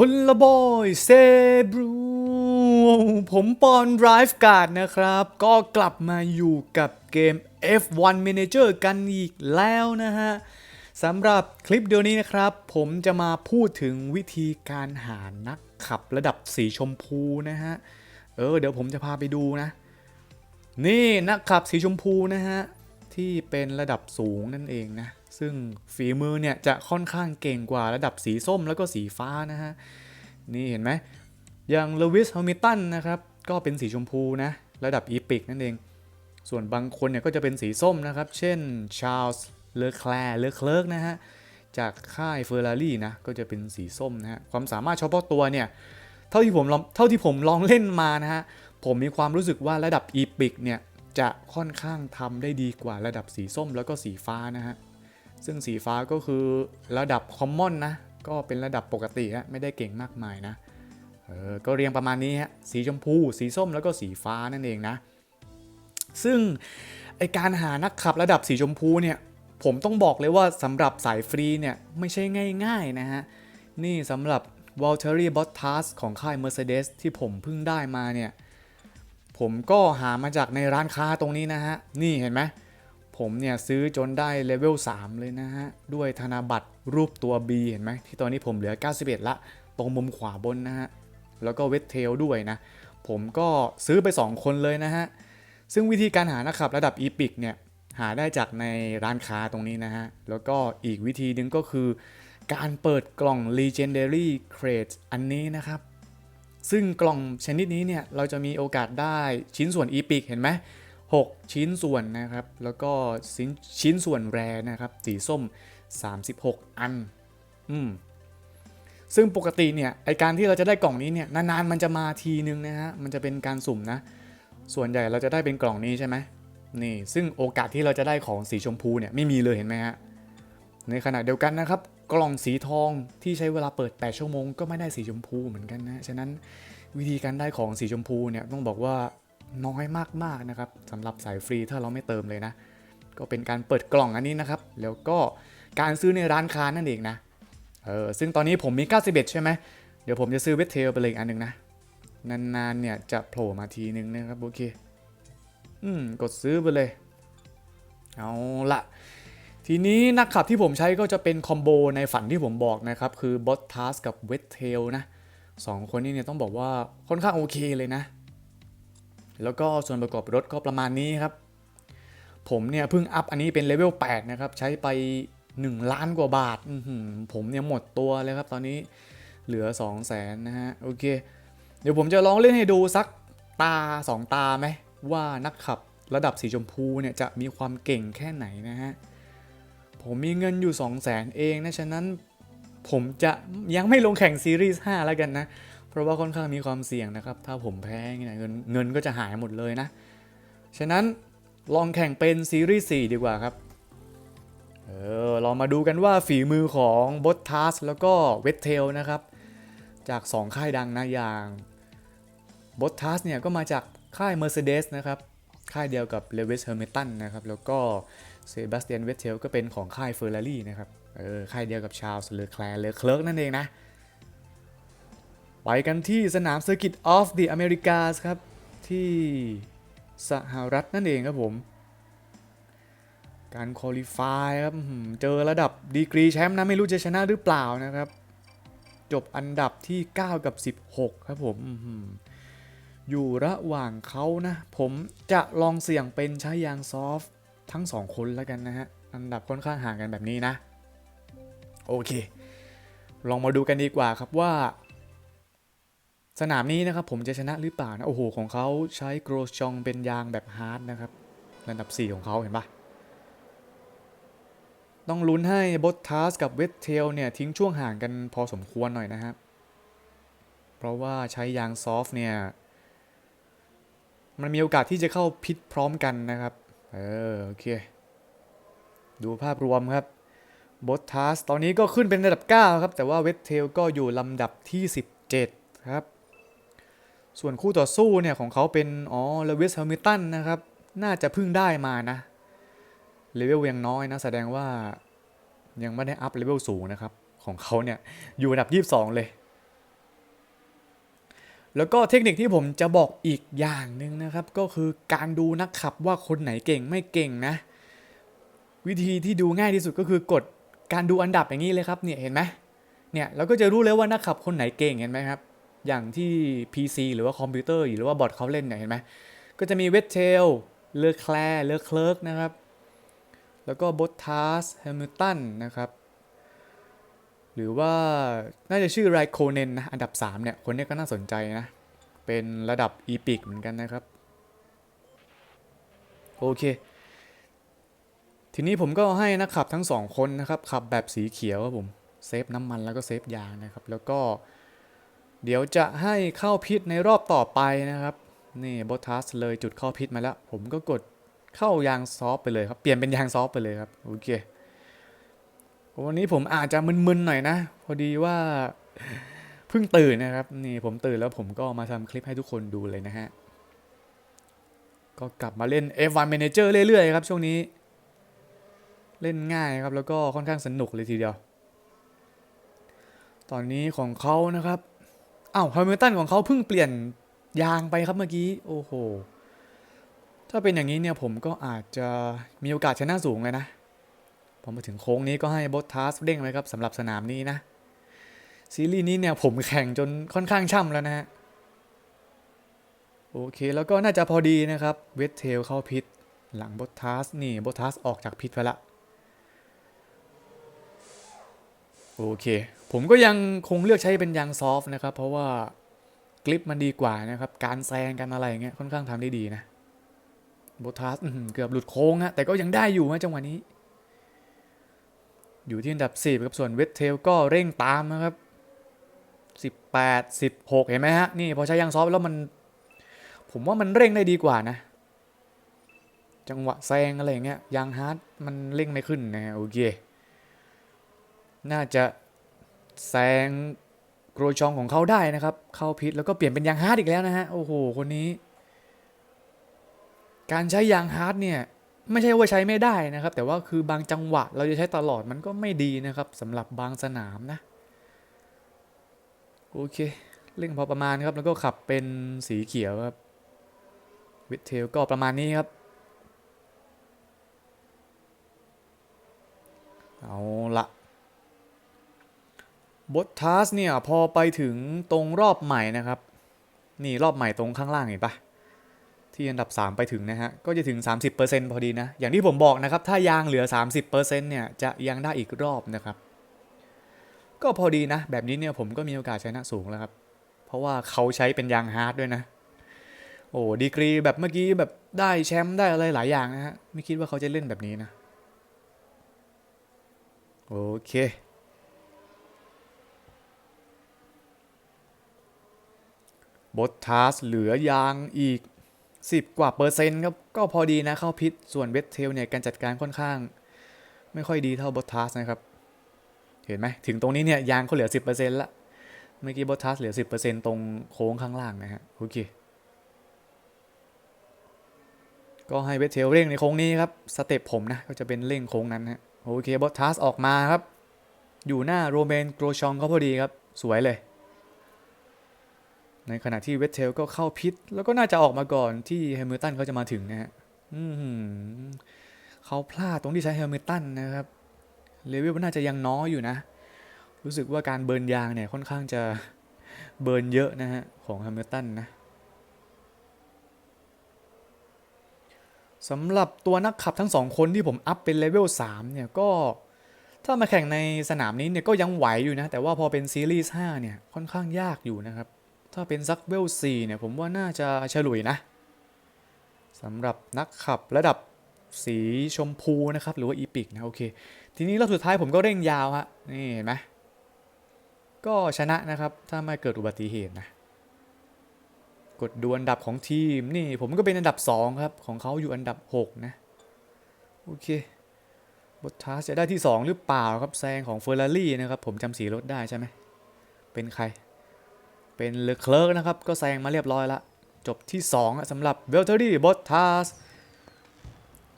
ฮุนละบอยเซบรูผมปอนไ i ฟ์การ์ดนะครับ ก็กลับมาอยู่กับเกม F1 Manager กันอีกแล้วนะฮะสำหรับคลิปเดียวนี้นะครับ ผมจะมาพูดถึงวิธีการหานักขับระดับสีชมพูนะฮะ เออเดี๋ยวผมจะพาไปดูนะ นี่นักขับสีชมพูนะฮะ ที่เป็นระดับสูงนั่นเองนะ ซึ่งฝีมือเนี่ยจะค่อนข้างเก่งกว่าระดับสีส้มแล้วก็สีฟ้านะฮะ นี่เห็นไหมอย่างลวิสฮมิลตันนะครับ ก็เป็นสีชมพูนะ ระดับอีพิกนั่นเอง ส่วนบางคนเนี่ยก็จะเป็นสีส้มนะครับ เช่นชาร์ลส์เลอแคลร์เลอเคลิร์กนะฮะ จากค่ายเฟอร์รารี่นะ ก็จะเป็นสีส้มนะฮะ ความสามารถเฉพาะตัวเนี่ย เท่าที่ผมลองเท่าที่ผมลองเล่นมานะฮะ ผมมีความรู้สึกว่าระดับอีพิกเนี่ยจะค่อนข้างทำได้ดีกว่าระดับสีส้มแล้วก็สีฟ้านะฮะ ซึ่งสีฟ้าก็คือระดับคอมมอนนะ ก็เป็นระดับปกติฮะไม่ได้เก่งมากมายนะเออก็เรียงประมาณนี้ฮะสีชมพู สีส้มแล้วก็สีฟ้านั่นเองนะ ซึ่งไอการหานักขับระดับสีชมพูเนี่ยผมต้องบอกเลยว่าสำหรับสายฟรีเนี่ยไม่ใช่ง่ายๆนะฮะ นี่สำหรับ v a l t e r i Bottas ของค่าย Mercedes ที่ผมเพิ่งได้มาเนี่ย ผมก็หามาจากในร้านค้าตรงนี้นะฮะ นี่เห็นไหม ผมเนี่ยซื้อจนได้เลเวล 3 เลยนะฮะ ด้วยธนบัตรรูปตัว B เห็นไหมที่ตอนนี้ผมเหลือ 91 ละ ตรงมุมขวาบนนะฮะ แล้วก็เวทเทลด้วยนะ ผมก็ซื้อไป 2 คนเลยนะฮะ ซึ่งวิธีการหานักขับระดับอีพิกเนี่ยหาได้จากในร้านค้าตรงนี้นะฮะ แล้วก็อีกวิธีหนึงก็คือ การเปิดกล่อง Legendary Crate อันนี้นะครับ ซึ่งกล่องชนิดนี้เนี่ยเราจะมีโอกาสได้ชิ้นส่วนอีพิกเห็นไหม 6 ชิ้นส่วนนะครับ แล้วก็ชิ้นชิ้นส่วนแรนะครับ สีส้ม 36 อัน อืม ซึ่งปกติเนี่ย ไอการที่เราจะได้กล่องนี้เนี่ย นานๆ มันจะมาทีนึงนะฮะ มันจะเป็นการสุ่มนะ ส่วนใหญ่เราจะได้เป็นกล่องนี้ใช่ไหมนี่ ซึ่งโอกาสที่เราจะได้ของสีชมพูเนี่ยไม่มีเลยเห็นไหมฮะ ในขณะเดียวกันนะครับ กล่องสีทองที่ใช้เวลาเปิด 8 ชั่วโมง ก็ไม่ได้สีชมพูเหมือนกันนะ ฉะนั้นวิธีการได้ของสีชมพูเนี่ยต้องบอกว่า น้อยมากๆนะครับสำหรับสายฟรีถ้าเราไม่เติมเลยนะ ก็เป็นการเปิดกล่องอันนี้นะครับ แล้วก็การซื้อในร้านค้านั่นเองนะเออซึ่งตอนนี้ผมมี 91 ใช่ไหมเดี๋ยวผมจะซื้อเวทเทลไปเลยอีกอันหนึ่งนะ นานๆเนี่ยจะโผล่มาทีนึงนะครับโอเค อืม กดซื้อไปเลย เอาละทีนี้นักขับที่ผมใช้ก็จะเป็นคอมโบในฝันที่ผมบอกนะครับ คือบอสทัสกับเวทเทลนะสองคนนี้เนี่ยต้องบอกว่าค่อนข้างโอเคเลยนะ แล้วก็ส่วนประกอบรถก็ประมาณนี้ครับ ผมเนี่ยเพิ่งอัพอันนี้เป็นเลเวล8นะครับ ใช้ไป 1 ล้านกว่าบาท ผมเนี่ยหมดตัวเลยครับตอนนี้เหลือ 2 0 0แสนนะฮะ โอเค เดี๋ยวผมจะลองเล่นให้ดูสักตา 2 ตาไหม ว่านักขับระดับสีชมพูเนี่ยจะมีความเก่งแค่ไหนนะฮะ ผมมีเงินอยู่ 2 0 0แสนเองนะ ฉะนั้นผมจะยังไม่ลงแข่งซีรีส์ 5 แล้วกันนะ ราะว่าค่อนข้างมีความเสี่ยงนะครับ ถ้าผมแพ้เนี่ยเงินเงินก็จะหายหมดเลยนะ ฉะนั้นลองแข่งเป็นซีรีส์4ดีกว่าครับ เออเรามาดูกันว่าฝีมือของบ o ตทัสแล้วก็เวทเทลนะครับ จาก 2 ค่ายดังนะอย่างบ o ตทัสเนี่ยก็มาจากค่าย Mercedes นะครับ ค่ายเดียวกับเลวิสเฮอร์เมตันนะครับ แล้วก็เซบาสเตียนเวทเทลก็เป็นของค่ายเฟอร์รารี่นะครับ เออ ค่ายเดียวกับชาร์ลส์เลอแคลร์เลอเคลิร์กนั่นเองนะ ไปกันที่สนามเซอร์กิตออฟ the Americas ครับ ที่สหรัฐนั่นเองครับผม การคุริฟายครับเจอระดับดีกรีแชมป์นะ ไม่รู้จะชนะหรือเปล่านะครับ จบอันดับที่ 9 กับ 16 ครับผมอยู่ระหว่างเขานะ ผมจะลองเสี่ยงเป็นใช้ยางซอฟทั้ง 2 คนแล้วกันนะฮะ อันดับค่อนข้างห่างกันแบบนี้นะ โอเค ลองมาดูกันดีกว่าครับว่า สนามนี้นะครับผมจะชนะหรือเปล่านะโอ้โหของเขาใช้โกรชองเป็นยางแบบฮาร์ดนะครับระดับ 4 ของเขาเห็นปะต้องลุ้นให้บ o ตทัสกับเวทเทลเนี่ยทิ้งช่วงห่างกันพอสมควรหน่อยนะครับ เพราะว่าใช้ยางซอฟต์เนี่ย มันมีโอกาสที่จะเข้าพิษพร้อมกันนะครับ เออโอเค ดูภาพรวมครับบ o ตทัสตอนนี้ก็ขึ้นเป็นระดับ 9 ครับ แต่ว่าเวทเทลก็อยู่ลำดับที่ 17 ครับ ส่วนคู่ต่อสู้เนี่ยของเขาเป็นอ๋อเลวิสแฮมิลตันนะครับ น่าจะเพิ่งได้มานะเลเวลยังน้อยนะ แสดงว่ายังไม่ได้อัพเลเวลสูงนะครับ ของเขาเนี่ยอยู่อันดับ 22 เลย แล้วก็เทคนิคที่ผมจะบอกอีกอย่างหนึ่งนะครับ ก็คือการดูนักขับว่าคนไหนเก่งไม่เก่งนะ วิธีที่ดูง่ายที่สุดก็คือกดการดูอันดับอย่างนี้เลยครับเนี่ยเห็นไหมเนี่ยเราก็จะรู้เลยว่านักขับคนไหนเก่งเห็นไหมครับ อย่างที่ PC หรือว่าคอมพิวเตอร์หรือว่าบอทเขาเล่นเนี่ยเห็นไหมก็จะมีเวทเทลเลอแคลเลอเคลิร์กนะครับ แล้วก็บอททัสแฮมิลตันนะครับ หรือว่าน่าจะชื่อไรโคเนนนะอันดับ 3 เนี่ย คนนี้ก็น่าสนใจนะ เป็นระดับอีพิกเหมือนกันนะครับ โอเค ทีนี้ผมก็ให้นักขับทั้งสองคนนะครับ ขับแบบสีเขียวครับผม เซฟน้ำมันแล้วก็เซฟยางนะครับ แล้วก็ เดี๋ยวจะให้เข้าพิษในรอบต่อไปนะครับ นี่บอทัสเลยจุดเข้าพิษมาแล้ว ผมก็กดเข้ายางซอฟไปเลยครับ เปลี่ยนเป็นยางซอฟไปเลยครับ โอเค วันนี้ผมอาจจะมึนๆหน่อยนะ พอดีว่าเพิ่งตื่นนะครับ นี่ผมตื่นแล้วผมก็มาทำคลิปให้ทุกคนดูเลยนะฮะ ก็กลับมาเล่น F1 Manager เรื่อยๆครับช่วงนี้ เล่นง่ายครับแล้วก็ค่อนข้างสนุกเลยทีเดียว ตอนนี้ของเขานะครับ อ้าวแฮมิลตันของเขาเพิ่งเปลี่ยนยางไปครับเมื่อกี้โอ้โหถ้าเป็นอย่างนี้เนี่ยผมก็อาจจะมีโอกาสชนะสูงเลยนะพอมาถึงโค้งนี้ก็ให้บอสทัสเด้งเลยครับสำหรับสนามนี้นะ ซีรีส์นี้เนี่ยผมแข่งจนค่อนข้างช่ำแล้วนะฮะ โอเคแล้วก็น่าจะพอดีนะครับเวทเทลเข้าพิษหลังบอสทัสนี่บอสทัสออกจากพิษไปละ โอเค ผมก็ยังคงเลือกใช้เป็นยางซอฟต์นะครับ เพราะว่ากลิปมันดีกว่านะครับ การแซงกันอะไรเงี้ยค่อนข้างทำได้ดีนะโบทัสเกือบหลุดโค้งฮะแต่ก็ยังได้อยู่ฮะจังหวะนี้ อยู่ที่อันดับ4ครับส่วนเวทเทลก็เร่งตามนะครับ18 16 เห็นไหมฮะ นี่พอใช้ยางซอฟต์แล้วมัน ผมว่ามันเร่งได้ดีกว่านะ จังหวะแซงอะไรเงี้ยยางฮาร์ดมันเร่งไม่ขึ้นนะโอเค น่าจะ แซงโกรชองของเขาได้นะครับ เข้าพิษแล้วก็เปลี่ยนเป็นยางฮาร์ดอีกแล้วนะฮะ โอ้โห คนนี้ การใช้ยางฮาร์ดเนี่ย ไม่ใช่ว่าใช้ไม่ได้นะครับ แต่ว่าคือบางจังหวะเราจะใช้ตลอดมันก็ไม่ดีนะครับสำหรับบางสนามนะ โอเคเร่งพอประมาณครับ แล้วก็ขับเป็นสีเขียวครับวิดเทลก็ประมาณนี้ครับ เอาละ บททัสเนี่ยพอไปถึงตรงรอบใหม่นะครับ นี่รอบใหม่ตรงข้างล่างเห็นปะที่อันดับ 3 ไปถึงนะฮะ ก็จะถึง 30%พอดีนะ อย่างที่ผมบอกนะครับ ถ้ายางเหลือ 30%เนี่ยจะยังได้อีกรอบนะครับ ก็พอดีนะ แบบนี้เนี่ยผมก็มีโอกาสชนะสูงแล้วครับ เพราะว่าเขาใช้เป็นยางฮาร์ดด้วยนะ โอ้ดีกรีแบบเมื่อกี้แบบได้แชมป์ได้อะไรหลายอย่างนะฮะ ไม่คิดว่าเขาจะเล่นแบบนี้นะ โอเค บททัสเหลือยางอีก 10 กว่าเปอร์เซ็นต์ครับ ก็พอดีนะเข้าพิษ ส่วนเวทเทลเนี่ยการจัดการค่อนข้าง ไม่ค่อยดีเท่าบททัสนะครับ เห็นไหมถึงตรงนี้เนี่ยยางเขาเหลือ 10%ละเมื่อกี้บททัสเหลือ 10%ตรงโค้งข้างล่างนะฮะโอเค ก็ให้เวทเทลเร่งในโค้งนี้ครับ สเต็ปผมนะ ก็จะเป็นเร่งโค้งนั้นฮะโอเคบอททัสออกมาครับ อยู่หน้าโรเมนโกรชองเขาพอดีครับ สวยเลย ในขณะที่เวทเทลก็เข้าพิษ แล้วก็น่าจะออกมาก่อนที่แฮมิลตันเขาจะมาถึงนะฮะเขาพลาดตรงที่ใช้แฮมิลตันนะครับเลเวลนน่าจะยังน้อยอยู่นะ รู้สึกว่าการเบิร์นยางเนี่ยค่อนข้างจะเบิร์นเยอะนะฮะของแฮมิลตันนะสำหรับตัวนักขับทั้งสองคนที่ผมอัพเป็นเลเวล3เนี่ยก็ถ้ามาแข่งในสนามนี้เนี่ยก็ยังไหวอยู่นะ แต่ว่าพอเป็นซีรีส์5เนี่ยค่อนข้างยากอยู่นะครับ ถ้าเป็นซักเวล4เนี่ยผมว่าน่าจะฉลุยนะสำหรับนักขับระดับสีชมพูนะครับ หรือว่าอีพิกนะโอเค ทีนี้รอบสุดท้ายผมก็เร่งยาวฮะนี่เห็นไหมก็ชนะนะครับ ถ้าไม่เกิดอุบัติเหตุนะ กดดูอันดับของทีมนี่ผมก็เป็นอันดับ 2 ครับ ของเขาอยู่อันดับ 6 นะ โอเคบททัสจะได้ที่ 2 หรือเปล่าครับแซงของเฟอร์รารี่นะครับ ผมจำสีรถได้ใช่ไหมเป็นใคร เป็นเลอเคลิร์กนะครับ ก็แซงมาเรียบร้อยละจบที่2อะสำหรับเวลเทอรี่บอททัส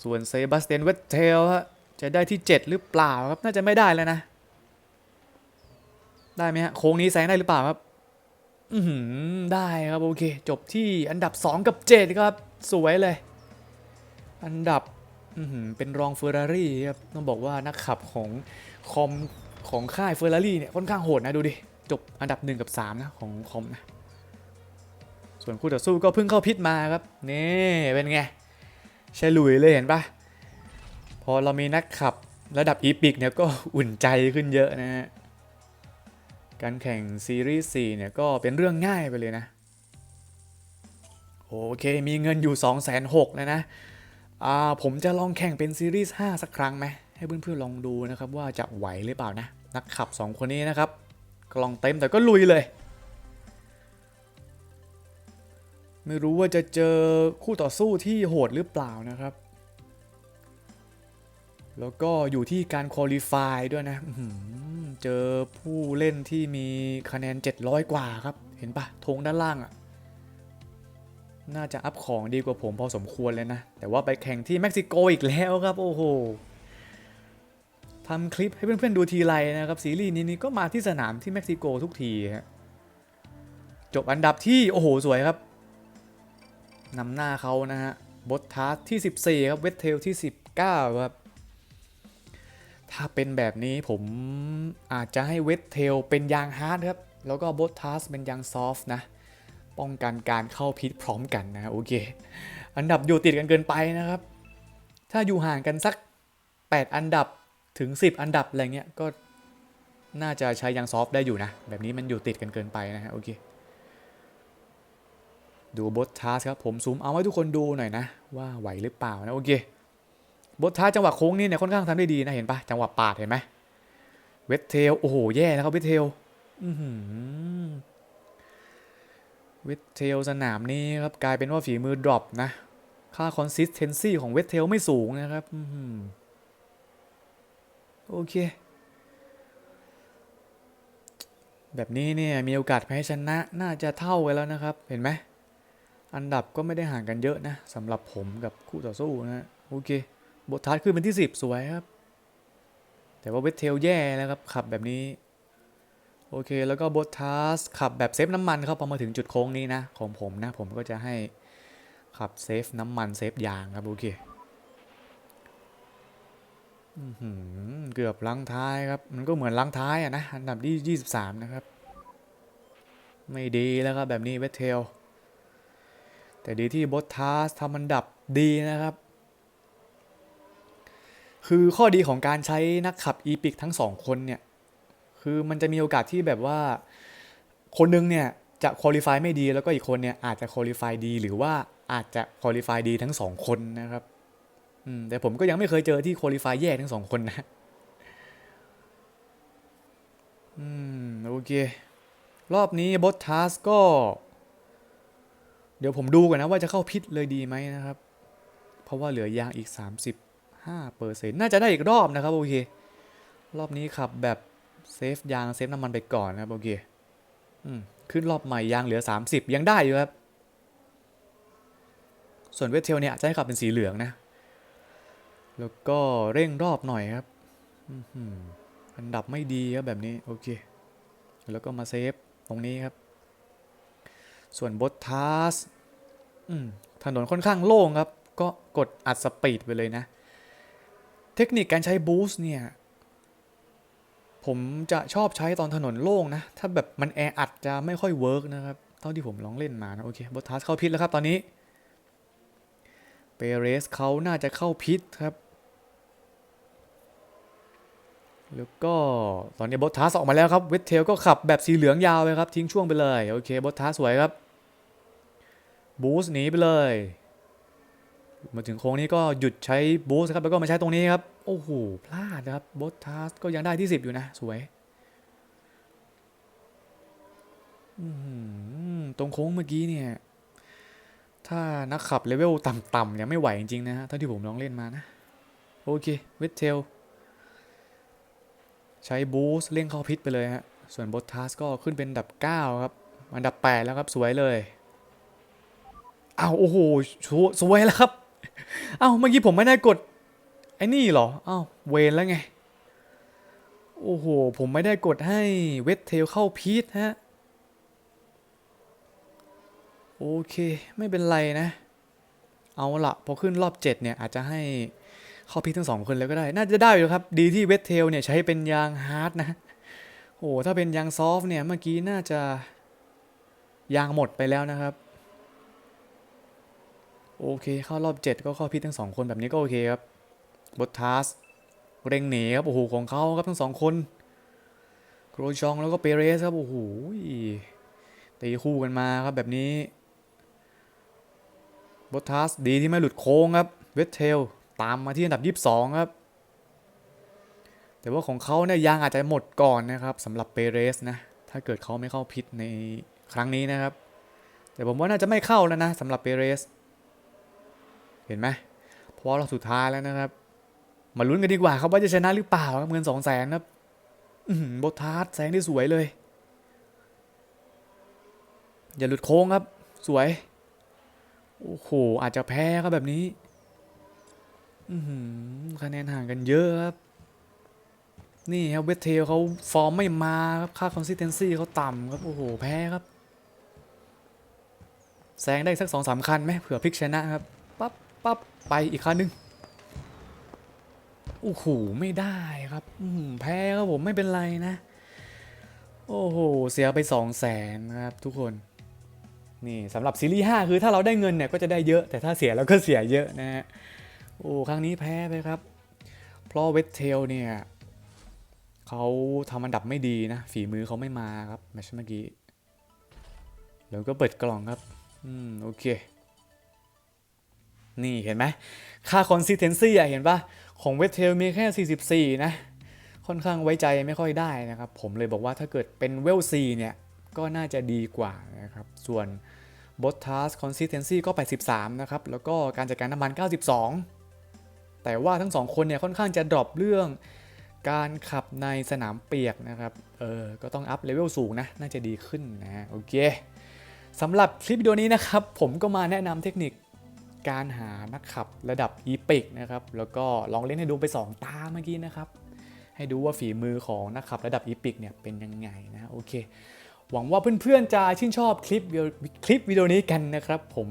ส่วนเซบาสเตียนเวตเทลฮะจะได้ที่ 7 หรือเปล่าครับ น่าจะไม่ได้แล้วนะ ได้ไหมฮะ โค้งนี้แซงได้หรือเปล่าครับ อือหือได้ครับ โอเค จบที่อันดับ 2 กับ 7 ครับ สวยเลย อันดับอื้อหือเป็นรองเฟอร์รารี่ครับ ต้องบอกว่านักขับของคอมของค่ายเฟอร์รารี่เนี่ยค่อนข้างโหดนะดูดิ จบอันดับ 1 กับ 3 นะ ของคอมนะ ส่วนคู่ต่อสู้ก็เพิ่งเข้าพิษมาครับ นี่ เป็นไงใช่ลุยเลยเห็นปะพอเรามีนักขับระดับอีพิกเนี่ยก็อุ่นใจขึ้นเยอะนะฮะการแข่งซีรีส์ 4 เนี่ยก็เป็นเรื่องง่ายไปเลยนะ โอเค มีเงินอยู่ 2 6 0 0 0แล้วนะอ่าผมจะลองแข่งเป็นซีรีส์ 5 สักครั้งไหมให้เพื่อนๆลองดูนะครับว่าจะไหวหรือเปล่านะ นักขับ 2 คนนี้นะครับ กล่องเต็มแต่ก็ลุยเลย ไม่รู้ว่าจะเจอคู่ต่อสู้ที่โหดหรือเปล่านะครับ แล้วก็อยู่ที่การคุริฟายด้วยนะเจอผู้เล่นที่มีคะแนน 700 กว่าครับ เห็นปะธงด้านล่างอะ่ะน่าจะอัพของดีกว่าผมพอสมควรเลยนะ แต่ว่าไปแข่งที่เม็กซิโกอีกแล้วครับ โอ้โห ทำคลิปให้เพื่อนๆดูทีไรนะครับซีรีส์นี้นี่ก็มาที่สนามที่เม็กซิโกทุกทีฮะจบอันดับที่โอ้โหสวยครับนำหน้าเขานะฮะบอสทัสที่ 14 ครับเวทเทลที่ 19 ครับ ถ้าเป็นแบบนี้ผมอาจจะให้เวทเทลเป็นยางฮาร์ดครับ แล้วก็บอสทัสเป็นยางซอฟต์นะ ป้องกันการเข้าพิษพร้อมกันนะโอเค อันดับอยู่ติดกันเกินไปนะครับ ถ้าอยู่ห่างกันสัก 8 อันดับ ถึง 10 อันดับอะไรเงี้ยก็น่าจะใช้ยางซอฟต์ได้อยู่นะ แบบนี้มันอยู่ติดกันเกินไปนะฮะโอเคดูบททัสครับผมซูมเอาให้ทุกคนดูหน่อยนะ ว่าไหวหรือเปล่านะโอเคบทท้าจังหวะโค้งนี่เนี่ยค่อนข้างทำได้ดีนะเห็นปะจังหวะปาดเห็นไหมเวทเทลโอ้โหแย่แล้วครับเวทเทลเวทเทลสนามนี้ครับกลายเป็นว่าฝีมือดรอปนะ ค่าคอนซิสเทนซีของเวทเทลไม่สูงนะครับ โอเค แบบนี้เนี่ยมีโอกาสแพ้ชนะน่าจะเท่ากันแล้วนะครับ เห็นไหม อันดับก็ไม่ได้ห่างกันเยอะนะสำหรับผมกับคู่ต่อสู้นะโอเค บททัสขึ้นเป็นที่ 10 สวยครับ แต่ว่าเวทเทลแย่แล้วครับ ขับแบบนี้ โอเค แล้วก็บททัสขับแบบเซฟน้ำมันครับพอมาถึงจุดโค้งนี้นะ ของผมนะ ผมก็จะให้ขับเซฟน้ำมันเซฟยางครับโอเค เกือบลังท้ายครับ มันก็เหมือนลังท้ายอะนะ อันดับที่23นะครับ ไม่ดีแล้วครับแบบนี้เวทเทล แต่ดีที่บททัสทำอันดับดีนะครับ คือข้อดีของการใช้นักขับอีพิกทั้งสองคนเนี่ย คือมันจะมีโอกาสที่แบบว่า คนหนึงเนี่ยจะคุริฟายไม่ดีแล้วก็อีกคนเนี่ยอาจจะคุริฟายดี หรือว่าอาจจะคุริฟายดีทั้งสองคนนะครับ แต่ผมก็ยังไม่เคยเจอที่คุริฟายแย่ทั้งสองคนนะ อืม โอเค รอบนี้บอสทัสก็ เดี๋ยวผมดูก่อนนะว่าจะเข้าพิษเลยดีไหมนะครับ เพราะว่าเหลือยางอีก 35เปอร์เซ็นต์น่าจะได้อีกรอบนะครับ โอเค รอบนี้ขับแบบเซฟยางเซฟน้ำมันไปก่อนนะครับ โอเค อืม ขึ้นรอบใหม่ยางเหลือ 30 ยังได้อยู่ครับ ส่วนเวทเทลเนี่ยจะให้ขับเป็นสีเหลืองนะ แล้วก็เร่งรอบหน่อยครับอันดับไม่ดีครับแบบนี้ โอเค แล้วก็มาเซฟตรงนี้ครับ ส่วนบททัสถนนค่อนข้างโล่งครับ ก็กดอัดสปีดไปเลยนะ เทคนิคการใช้บูสต์เนี่ย ผมจะชอบใช้ตอนถนนโล่งนะ ถ้าแบบมันแออัดจะไม่ค่อยเวิร์กนะครับ เท่าที่ผมลองเล่นมานะ โอเคบอสทัสเข้าพิษแล้วครับตอนนี้เปเรสเขาน่าจะเข้าพิษครับ แล้วก็ตอนนี้บอสทัสออกมาแล้วครับเวทเทลก็ขับแบบสีเหลืองยาวเลยครับทิ้งช่วงไปเลยโอเคบอสทัสสวยครับบูสต์หนีไปเลย มาถึงโค้งนี้ก็หยุดใช้บูสต์ครับแล้วก็มาใช้ตรงนี้ครับโอ้โหพลาดนะครับบอสทัสก็ยังได้ที่ 10 อยู่นะ สวยตรงโค้งเมื่อกี้เนี่ย ถ้านักขับเลเวลต่ำๆเนี่ยไม่ไหวจริงๆนะฮะเท่าที่ผมลองเล่นมานะ โอเคเวทเทล ใช้บูสต์เร่งเข้าพิษไปเลยฮะ ส่วนบอสทัสก็ขึ้นเป็นอันดับ 9 ครับ อันดับ 8 แล้วครับสวยเลยอ้าวโอ้โหสวยแล้วครับอ้าวเมื่อกี้ผมไม่ได้กดไอ้นี่เหรออ้าวเวนแล้วไง โอ้โห ผมไม่ได้กดให้เวทเทลเข้าพีทฮะ โอเค ไม่เป็นไรนะ เอาละพอขึ้นรอบ 7 เนี่ย อาจจะให้ ข้าพิทั้งสองคนเลยก็ได้ น่าจะได้อยู่ครับ ดีที่เวทเทลเนี่ยใช้เป็นยางฮาร์ดนะโอ้ถ้าเป็นยางซอฟเนี่ยเมื่อกี้น่าจะยางหมดไปแล้วนะครับ โอเคเข้ารอบ 7 ก็ข้าพิทั้งสองคนแบบนี้ก็โอเคครับบททัสเร่งหนีครับโอ้โหของเขาครับทั้งสองคนโกรชองแล้วก็เปเรสครับโอ้โหตีคู่กันมาครับแบบนี้บอททัสดีที่ไม่หลุดโค้งครับเวทเทล ตามมาที่อันดับ 22 ครับ แต่ว่าของเขาเนี่ยยางอาจจะหมดก่อนนะครับสำหรับเปเรสนะ ถ้าเกิดเขาไม่เข้าพิษในครั้งนี้นะครับ แต่ผมว่าน่าจะไม่เข้าแล้วนะสำหรับเปเรส เห็นไหมเพราะว่าเราสุดท้ายแล้วนะครับ มาลุ้นกันดีกว่าครับว่าจะชนะหรือเปล่าครับเงินสองแสนครับบอททัสแสงได้สวยเลย อย่าหลุดโค้งครับ สวย โอ้โห อาจจะแพ้ครับแบบนี้ อือหือคะแนนห่างกันเยอะครับ นี่ครับเวทเทลเขาฟอร์มไม่มาครับ ค่าคอนสิสเทนซีเขาต่ำครับ โอ้โห แพ้ครับ แซงได้สักสองสามคันไหมเผื่อพลิกชนะครับ ปั๊บปั๊บไปอีกคันนึงโอ้โห ไม่ได้ครับ อืแพ้ครับผมไม่เป็นไรนะ โอ้โห เสียไปสองแสนครับทุกคน นี่สำหรับซีรีส์5คือถ้าเราได้เงินเนี่ยก็จะได้เยอะ แต่ถ้าเสียเราก็เสียเยอะนะฮะ โอ้ครั้งนี้แพ้ไปครับ เพราะเวทเทลเนี่ยเขาทำอันดับไม่ดีนะ ฝีมือเขาไม่มาครับแมชเมื่อกี้แล้วก็เปิดกล่องครับ อืม โอเค นี่เห็นไหม ค่า consistency อะเห็นปะของเวทเทลมีแค่ 44 นะ ค่อนข้างไว้ใจไม่ค่อยได้นะครับ ผมเลยบอกว่าถ้าเกิดเป็นเวลซีเนี่ย ก็น่าจะดีกว่านะครับ ส่วน b o t t a s consistency ก็ 83 นะครับ แล้วก็การจัดการน้ำมัน 92 แต่ว่าทั้งสองคนเนี่ยค่อนข้างจะดรอปเรื่อง การขับในสนามเปียกนะครับ เออ ก็ต้องอัพเลเวลสูงนะ น่าจะดีขึ้นนะโอเคสำหรับคลิปวิดีโอนี้นะครับ ผมก็มาแนะนำเทคนิคการหานักขับระดับ e p i c นะครับ แล้วก็ลองเล่นให้ดูไป 2 ตาเมื่อกี้นะครับ ให้ดูว่าฝีมือของนักขับระดับ e p i c เนี่ยเป็นยังไงนะโอเค หวังว่าเพื่อนๆจะชื่นชอบคลิปคลิปวิดีโอนี้กันนะครับผม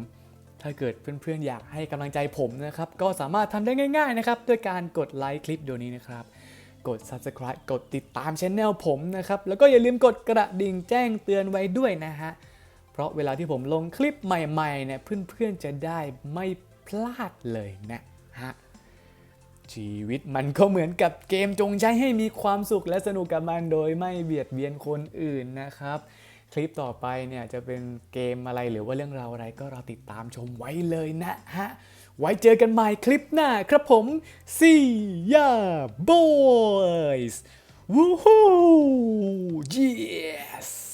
ถ้าเกิดเพื่อนๆอยากให้กำลังใจผมนะครับ ก็สามารถทำได้ง่าย ๆ นะครับ ด้วยการกดไลค์คลิปวิดีโอนี้นะครับ กด subscribe กดติดตามช anel ผมนะครับ แล้วก็อย่าลืมกดกระดิ่งแจ้งเตือนไว้ด้วยนะฮะ เพราะเวลาที่ผมลงคลิปใหม่ๆเนี่ยเพื่อนๆจะได้ไม่พลาดเลยนะฮะชีวิตมันก็เหมือนกับเกมจงใจให้มีความสุขและสนุกกับมันโดยไม่เบียดเบียนคนอื่นนะครับ ลิปต่อไปเนี่ยจะเป็นเกมอะไรหรือว่าเรื่องราวอะไรก็รอติดตามชมไว้เลยนะฮะ ไว้เจอกันใหม่คลิปหน้าครับผม See ya boys woo hoo yes